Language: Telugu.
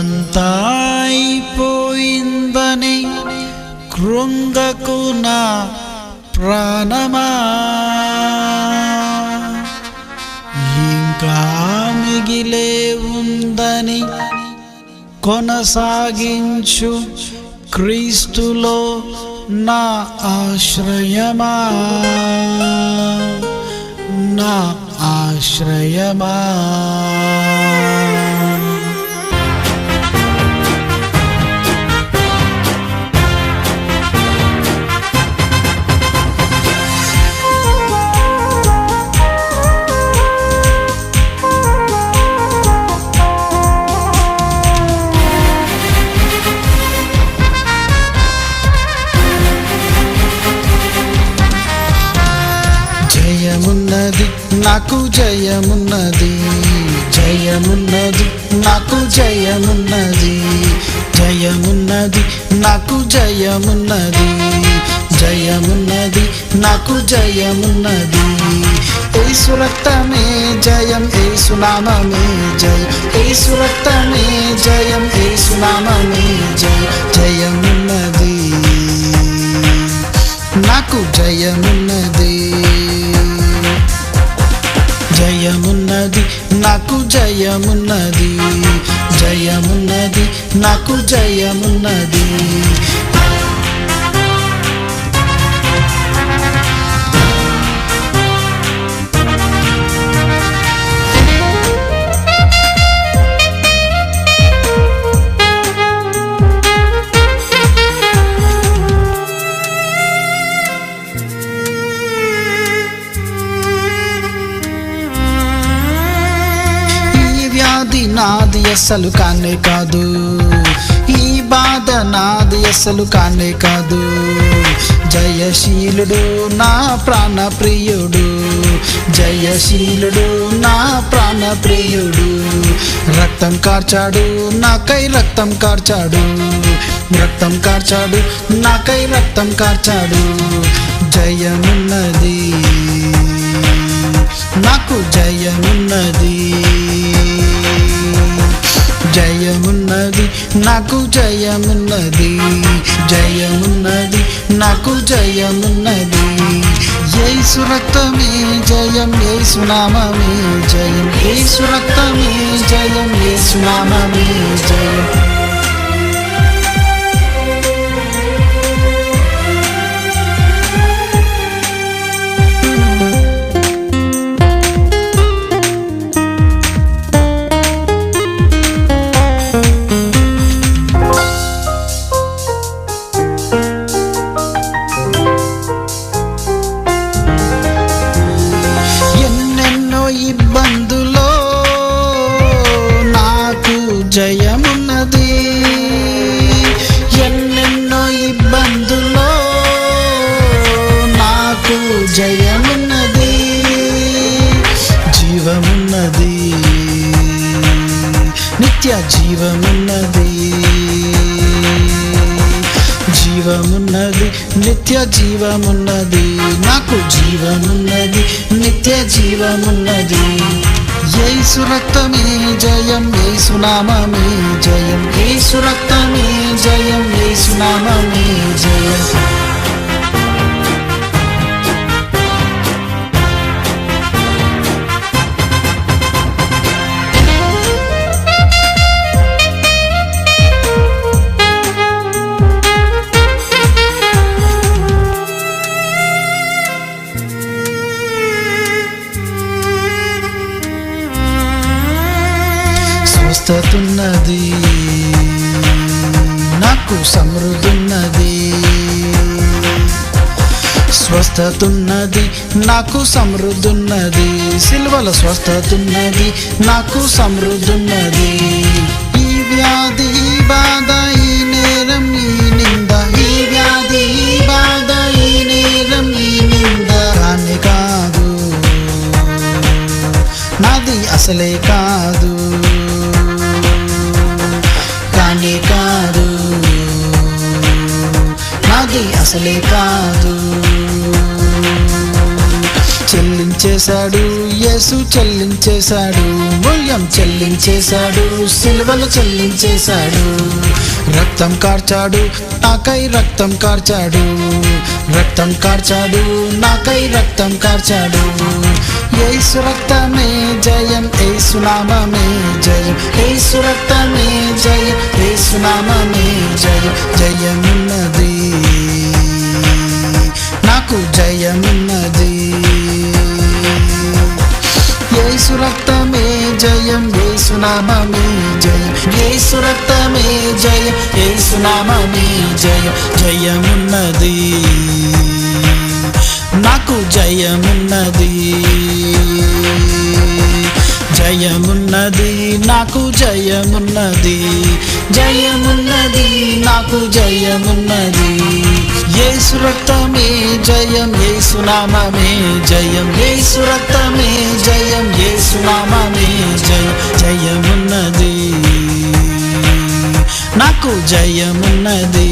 అంతాయిపోయిందని కృంగకు నా ప్రాణమా. ఇంకా మిగిలే ఉందని కొనసాగించు క్రీస్తులో నా ఆశ్రయమా. నా ఆశ్రయమా. నాకు జయమున్నది. జయమున్నది నాకు జయమున్నది. జయమున్నది నాకు జయమున్నది. జయమున్నది నాకు జయమున్నది. ఏసు రక్తమే జయం ఏసు నామమే జయం. ఏసు రక్తమే జయం ఏసు నామమే జయ. జయమున్నది నాకు జయమున్నది. జయమున్నది నాకు జయమున్నది. జయమున్నది నాకు జయమున్నది. ఈ వ్యాధి నాది అసలు కానే కాదు. ఈ బాధ నాది అసలు కానే కాదు. జయశీలుడు నా ప్రాణప్రియుడు జయశీలుడు నా ప్రాణ ప్రియుడు. రక్తం కార్చాడు నాకై రక్తం కార్చాడు. రక్తం కార్చాడు నాకై రక్తం కార్చాడు. జయమున్నది నాకు జయమున్నది. జయమున్నది నాకు జయమున్నది. జయమున్నది నాకు జయమున్నది. ఏసు రక్తమే జయం ఏసు నామమే జయం. ఏసు రక్తమే జయం ఏసు నామమే జయం. ఇబ్బందులో నాకు జయమున్నది జీవమున్నది నిత్య జీవమున్నది. జీవమున్నది నిత్య జీవమున్నది నాకు జీవమున్నది నిత్య జీవమున్నది. ఏసు రక్తమే జయం ఏసు నామమే జయం. ఏసు రక్తమే జయం ఏసు నామమే జయం. స్వస్థతున్నది నాకు సమృద్ధున్నది. స్వస్థతున్నది నాకు సమృద్ధున్నది. సిల్వల స్వస్థతున్నది నాకు సమృద్ధున్నది. ఈ వ్యాధి ఈ బాధ ఈ నేరం ఈ నింద. ఈ వ్యాధి ఈ బాధ ఈ నేరం ఈ నింద. కాని కాదు. నాది అసలే కాదు. అది అసలే కాదు. చెల్లించేశాడు యేసు చెల్లించేశాడు. మూల్యం చెల్లించేశాడు సిలువలు చెల్లించేశాడు. రక్తం కార్చాడు నాకై రక్తం కార్చాడు. రక్తం కార్చాడు నాకై రక్తం కార్చాడు. ఏసు రక్తమే జయం ఏసు నామమే జయం. ఏసు రక్తమే జయం ఏసు నామమే జయం. జయం జయం జయ నామమే జయం యేసు రక్తమే జయం యేసు నామమే జయమున్నది. నాకు జయమున్నది. జయమున్నది నాకు జయమున్నది. జయమున్నది నాకు జయమున్నది. యేసు రక్తమే జయ యేసు జయం యేసు రక్తమే జయం యేసు నామమే జయం జయమున్నది. నాకు జయమున్నది.